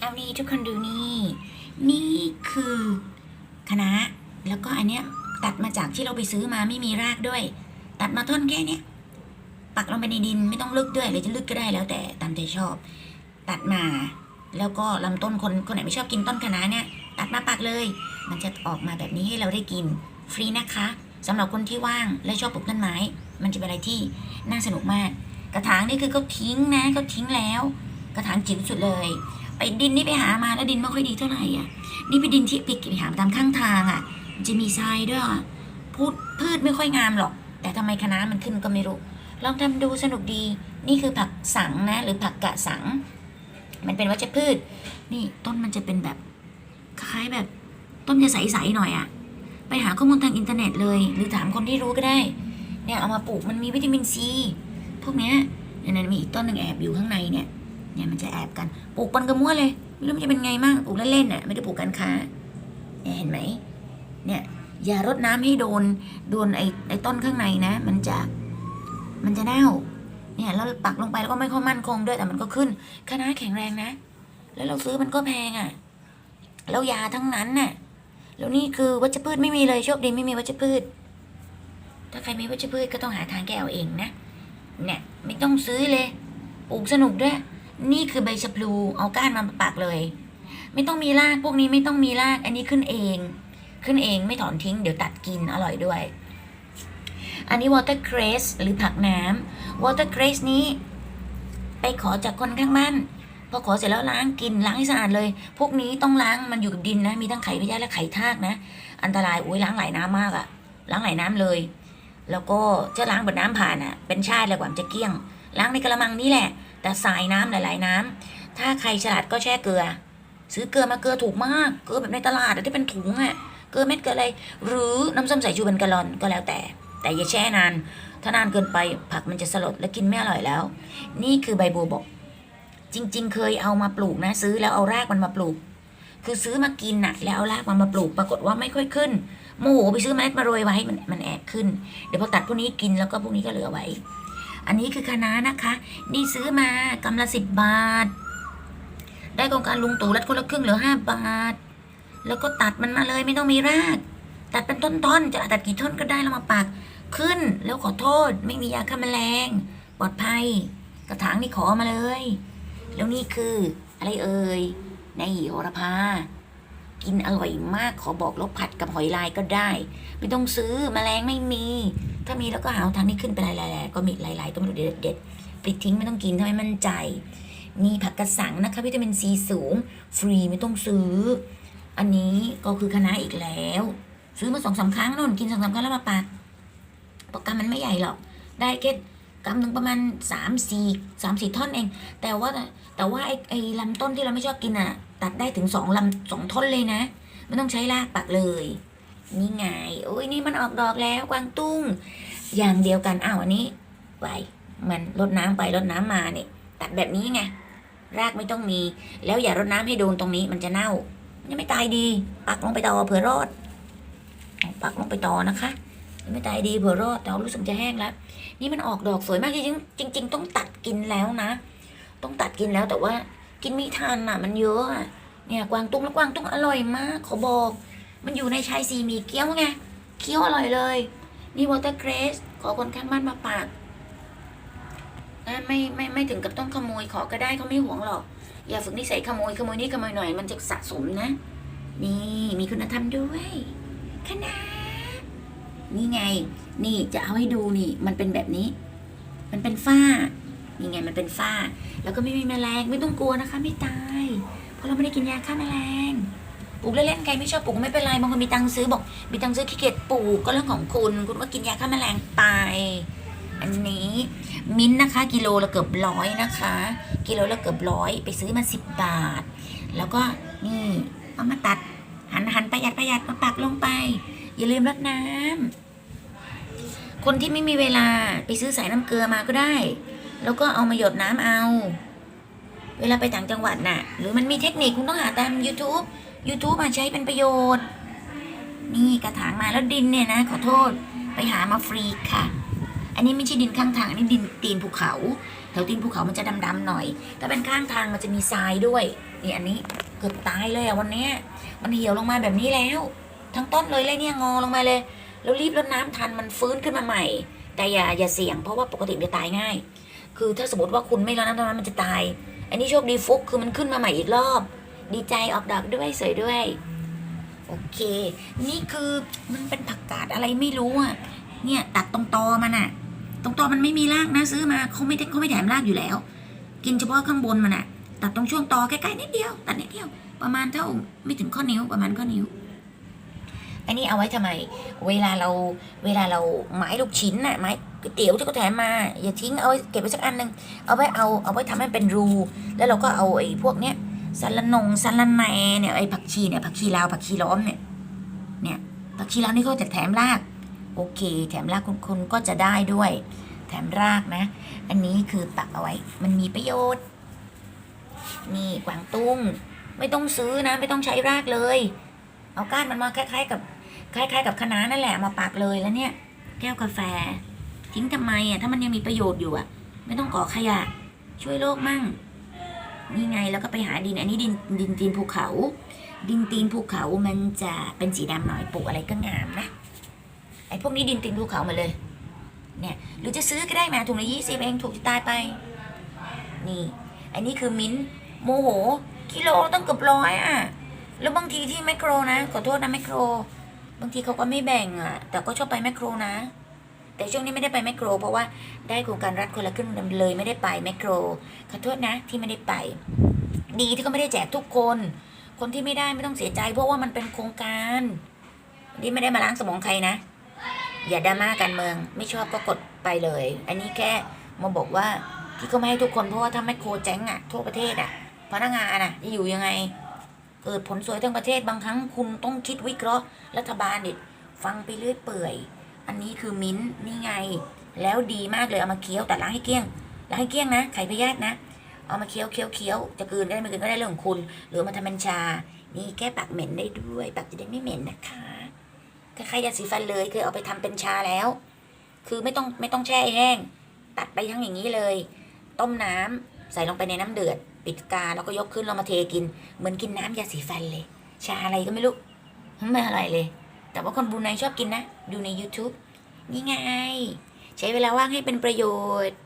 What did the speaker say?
เอานี่ทุกคนดูนี่ นี่คือคณะแล้วก็อันเนี้ยตัดมาจากที่เราไปซื้อมาไม่มีรากด้วย ตัดมาท่อนแค่เนี้ยปักลงไปในดินไม่ต้องลึกด้วยหรือจะลึกก็ได้แล้วแต่ตามใจชอบ ตัดมาแล้วก็ลำต้นคนคนไหนไม่ชอบกินต้นคะน้าเนี่ย ตัดมาปักเลย มันจะออกมาแบบนี้ให้เราได้กิน ฟรีนะคะสำหรับคนที่ว่างและชอบปลูกต้นไม้ มันจะเป็นอะไรที่น่าสนุกมาก กระถางนี่คือเขาทิ้งนะเขาทิ้งแล้ว กระถางจิ๋วสุดเลย ไปดินนี่ไปหามาแล้วดินไม่ค่อยดีเท่าไหร่อะ นี่ไปดินที่ไปเก็บหาตามข้างทางอะมันจะมีทรายด้วยพูดพืชไม่ค่อยงามหรอก แต่ทำไมคะน้ามันขึ้นก็ไม่รู้ ลองทำดูสนุกดี นี่คือผักสังนะ หรือผักกะสัง มันเป็นวัชพืช นี่ต้นมันจะเป็นแบบคล้ายแบบ ต้นจะใสๆหน่อยอะ ไปหาข้อมูลทางอินเทอร์เน็ตเลย หรือถามคนที่รู้ก็ได้ เนี่ยเอามาปลูกมันมีวิตามินซีพวกเนี้ยเนี่ยนมีอีกต้นหนึ่งแอบอยู่ข้างในเนี่ย เนี่ยมันจะแอบกันปลูกปนกระมั่วเลยไม่รู้มันจะเป็นไงมั่งปลูกเล่นๆน่ะไม่ได้ปลูกการค้าเนี่ยเห็นไหมเนี่ยอย่ารดน้ำให้โดนโดนไอ้ไอ้ต้นข้างในนะ มันจะมันจะเน่าเนี่ยแล้วปักลงไปแล้วก็ไม่ค่อยมั่นคงด้วยแต่มันก็ขึ้นคณะแข็งแรงนะ แล้วเราซื้อมันก็แพงอะ่ะแล้วยาทั้งนั้นน่ะแล้วนี่คือวัชพืชไม่มีเลยโชคดีไม่มีวัชพืช ถ้าใครมีวัชพืชก็ต้องหาทางแก้เอาเองนะเนี่ยไม่ต้องซื้อเลยปลูกสนุกด้วย นี่คือใบชะพลูเอาก้านมาปักเลย ไม่ต้องมีรากพวกนี้ไม่ต้องมีราก อันนี้ขึ้นเอง ขึ้นเองไม่ถอนทิ้งเดี๋ยวตัดกินอร่อยด้วย อันนี้ watercress หรือผักน้ำ watercress นี้ ไปขอจากคนข้างบ้านพอขอเสร็จแล้วล้างกินล้างให้สะอาดเลย พวกนี้ต้องล้างมันอยู่กับดินนะมีทั้งไข่พยาธิและไข่ทากนะ อันตรายโอ้ยล้างหลายน้ำมากอะล้างหลายน้ำเลย แล้วก็จะล้างบนน้ำผ่านอะเป็นชาติเลยกว่ามจะเกลี้ยง ล้างในกระมังนี่แหละ แต่สายน้ำหลาย ๆ น้ำถ้าใครฉลาดก็แช่เกลือ ซื้อเกลือมาเกลือถูกมาก เกลือแบบในตลาดอที่เป็นถุงอะเกลือเม็ดเกลืออะไร หรือน้ำส้มสายชูเป็นกะลอนก็แล้วแต่ แต่อย่าแช่นาน ถ้านานเกินไปผักมันจะสลดและกินไม่อร่อยแล้ว นี่คือใบบัวบก จริง ๆ เคยเอามาปลูกนะ ซื้อแล้วเอารากมันมาปลูก คือซื้อมากินน่ะ แล้วเอารากมันมาปลูก ปรากฏว่าไม่ค่อยขึ้นโมโหไปซื้อเมล็ดมาโรยไว้มันมันแอบขึ้น เดี๋ยวพอตัดพวกนี้กินแล้วก็พวกนี้ก็เหลือไว้ อันนี้คือคะน้านะคะ นี่ซื้อมากำละสิบบาท ได้โครงการลุงตู่รัดคนละครึ่งเหลือห้าบาท แล้วก็ตัดมันมาเลยไม่ต้องมีราก ตัดเป็นต้นๆ จะตัดกี่ท่อนก็ได้แล้วมาปักขึ้นแล้วขอโทษ ไม่มียาฆ่าแมลง ปลอดภัย กระถางนี่ขอมาเลย แล้วนี่คืออะไรเอ่ยในโหระพา กินอร่อยมากขอบอกแล้วผัดกับหอยลายก็ได้ ไม่ต้องซื้อแมลงไม่มี ถ้ามีแล้วก็หาทางนี้ขึ้นไปหลายๆก็มีหลาย ๆ ก็ไม่รู้เด็ดๆปิดทิ้งไม่ต้องกินถ้าไม่มั่นใจ นี่ผักกระสังนะคะวิตามินซีสูง ฟรีไม่ต้องซื้อ อันนี้ก็คือคะน้าอีกแล้ว ซื้อมาสองสามครั้งนู่นกินสองสามครั้งแล้วมาปักปกกรรมมันไม่ใหญ่หรอก ได้แค่ กำหนึ่งประมาณสามสี่สามสี่ท่อนเอง แต่ว่าแต่ว่าไอ้ไอ้ลำต้นที่เราไม่ชอบกินอะ ตัดได้ถึงสองลำสองท่อนเลยนะไม่ต้องใช้รากปักเลยนี่ไงโอ้ยนี่มันออกดอกแล้วกวางตุ้ง อย่างเดียวกันอ้าวอันนี้ไว้มันรดน้ำไปรดน้ำมาเนี่ยตัดแบบนี้ไงรากไม่ต้องมี แล้วอย่ารดน้ำให้โดนตรงนี้มันจะเน่ามันจะไม่ตายดี ปักลงไปต่อเผื่อรอดปักลงไปต่อนะคะ ไม่ตายดีเผื่อรอดแต่ว่ารู้สึกจะแห้งแล้ว นี่มันออกดอกสวยมากจริงจริงต้องตัดกินแล้วนะ ต้องตัดกินแล้วแต่ว่ากินไม่ทันอะ มันเยอะอะเนี่ยกวางตุ้งแล้วกวางตุ้งอร่อยมากขอบอก มันอยู่ในชายซีมีเกี๊ยวไงเคี้ยวอร่อยเลย นี่วอเตอร์เกรสขอคนข้างบ้านมาปากไม่ไม่ไม่ถึงกับต้องขโมยขอก็ได้เขาไม่หวงหรอก อย่าฝึกนิสัยขโมยขโมยนี่ขโมยหน่อยมันจะสะสมนะ นี่มีคุณธรรมด้วยคณะ นี่ไง นี่จะเอาให้ดูนี่ มันเป็นแบบนี้ มันเป็นฝ้า นี่ไงมันเป็นฝ้า แล้วก็ไม่มีแมลงไม่ต้องกลัวนะคะ ไม่ตาย เพราะเราไม่ได้กินยาฆ่าแมลงปลูกเล่นๆใครไม่ชอบปลูกไม่เป็นไรบางคนมีตังค์ซื้อบอก มีตังค์ซื้อขี้เกียจปลูกก็เรื่องของคุณ คุณว่ากินยาฆ่าแมลงไปอันนี้มิ้นนะคะ กิโลละเกือบร้อยนะคะ กิโลละเกือบร้อยไปซื้อมาสิบบาท แล้วก็นี่เอามาตัดหันหันประหยัดประหยัดมาปักลงไป อย่าลืมรดน้ำ คนที่ไม่มีเวลาไปซื้อสายน้ำเกลือมาก็ได้ แล้วก็เอามาหยดน้ำเอา เวลาไปต่างจังหวัดน่ะ หรือมันมีเทคนิคคุณต้องหาตาม YouTube YouTube มาใช้เป็นประโยชน์ นี่กระถางมาแล้วดินเนี่ยนะ ขอโทษไปหามาฟรีค่ะ อันนี้ไม่ใช่ดินข้างทางอันนี้ดินตีนภูเขาแถวตีนภูเขามันจะดำๆหน่อย ถ้าเป็นข้างทางมันจะมีทรายด้วย นี่อันนี้เกือบตายเลยอะวันนี้ มันเหี่ยวลงมาแบบนี้แล้ว ทั้งต้นเลยเลยเนี่ยงอลงมาเลย แล้วรีบรดน้ำทันมันฟื้นขึ้นมาใหม่ แต่อย่าอย่าเสี่ยงเพราะว่าปกติมันจะตายง่าย คือถ้าสมมติว่าคุณไม่รดน้ำตอนนั้นมันจะตาย อันนี้โชคดีฟุกคือมันขึ้นมาใหม่อีกรอบ ดีใจออกดอกด้วยสวยด้วย โอเค นี่คือมันเป็นผักกาดอะไรไม่รู้อะเนี่ยตัดตรงตอมันอะ ตรงตอมันไม่มีรากนะซื้อมาเขาไม่ได้เขาไม่แถมรากอยู่แล้ว กินเฉพาะข้างบนมันอะตัดตรงช่วงตอใกล้ๆนิดเดียวตัดนิดเดียวประมาณเท่าไม่ถึงข้อนิ้วประมาณข้อนิ้ว อันนี้เอาไว้ทำไม เวลาเราเวลาเราไม้ลูกชิ้นน่ะไม้ก๋วยเตี๋ยวที่เขาแถมมาอย่าทิ้งเอาไว้เก็บไว้สักอันหนึ่งเอาไว้เอาเอาไว้ทำให้เป็นรู แล้วเราก็เอาไอ้พวกเนี้ยสลันงสลันแหนเนี่ยไอ้ผักชีเนี่ยผักชีลาวผักชีล้อมเนี่ยเนี่ยผักชีลาวนี่เขาจะแถมรากโอเค แถมรากคุณคุณก็จะได้ด้วย แถมรากนะ อันนี้คือปักเอาไว้ มันมีประโยชน์ นี่กวางตุ้ง ไม่ต้องซื้อนะ ไม่ต้องใช้รากเลย เอาก้านมันมาคล้ายๆกับคล้าย ๆ กับคะน้านั่นแหละมาปักเลยแล้วเนี่ย แก้วกาแฟ ทิ้งทำไมอะถ้ามันยังมีประโยชน์อยู่อะ ไม่ต้องก่อขยะ ช่วยโลกมั่งนี่ไงแล้วก็ไปหาดินอันนี้ดินดินตีนภูเขา ดินตีนภูเขามันจะเป็นสีดำหน่อยปลูกอะไรก็งามนะไอ้พวกนี้ดินตีนภูเขามาเลย เนี่ยหรือจะซื้อก็ได้มาถุงละยี่สิบเองถูกจะตายไป นี่ อันนี้คือมิ้นท์โมโหกิโลตั้งเกือบร้อยอะ แล้วบางทีที่แมคโครนะขอโทษนะแมคโคร บางทีเขาก็ไม่แบ่งอะ แต่ก็ชอบไปแมคโครนะ แต่ช่วงนี้ไม่ได้ไปแมคโคร เพราะว่าได้โครงการรัฐคนละครึ่งเลยไม่ได้ไปแมคโครขอโทษนะที่ไม่ได้ไป ดีที่เขาไม่ได้แจกทุกคน คนที่ไม่ได้ไม่ต้องเสียใจ เพราะว่ามันเป็นโครงการนี่ไม่ได้มาล้างสมองใครนะ อย่าดราม่าการเมือง ไม่ชอบก็กดไปเลย อันนี้แค่มาบอกว่าที่เขาไม่ให้ทุกคนเพราะว่าถ้าแมคโครแจ้งอะทั่วประเทศอะพนักงานอะจะอยู่ยังไง เกิดผลสวยทั้งประเทศบางครั้งคุณต้องคิดวิเคราะห์ รัฐบาลเดิฟังไปเรื่อยเปื่อย อันนี้คือมิ้นนี่ไง แล้วดีมากเลยเอามาเคี้ยวแต่ล้างให้เกลี้ยงล้างให้เกลี้ยงนะไข่พยาธินะ เอามาเคี้ยวเคี้ยวเคี้ยวจะกลืนได้ไม่กลืนก็ได้เรื่องของคุณ หรือมาทำเป็นชา นี่แก้ปากเหม็นได้ด้วยปากจะได้ไม่เหม็นนะคะคล้ายๆยาสีฟันเลยเคยเอาไปทำเป็นชาแล้ว คือไม่ต้องไม่ต้องแช่แห้ง ตัดไปทั้งอย่างนี้เลย ต้มน้ำ ใส่ลงไปในน้ำเดือด ปิดกาแล้วก็ยกขึ้นเรามาเทกิน เหมือนกินน้ำยาสีฟันเลย ชาอะไรก็ไม่รู้ไม่อร่อยเลย แต่ว่าคนบรูไนชอบกินนะ ดูใน YouTube นี่ไง ใช้เวลาว่างให้เป็นประโยชน์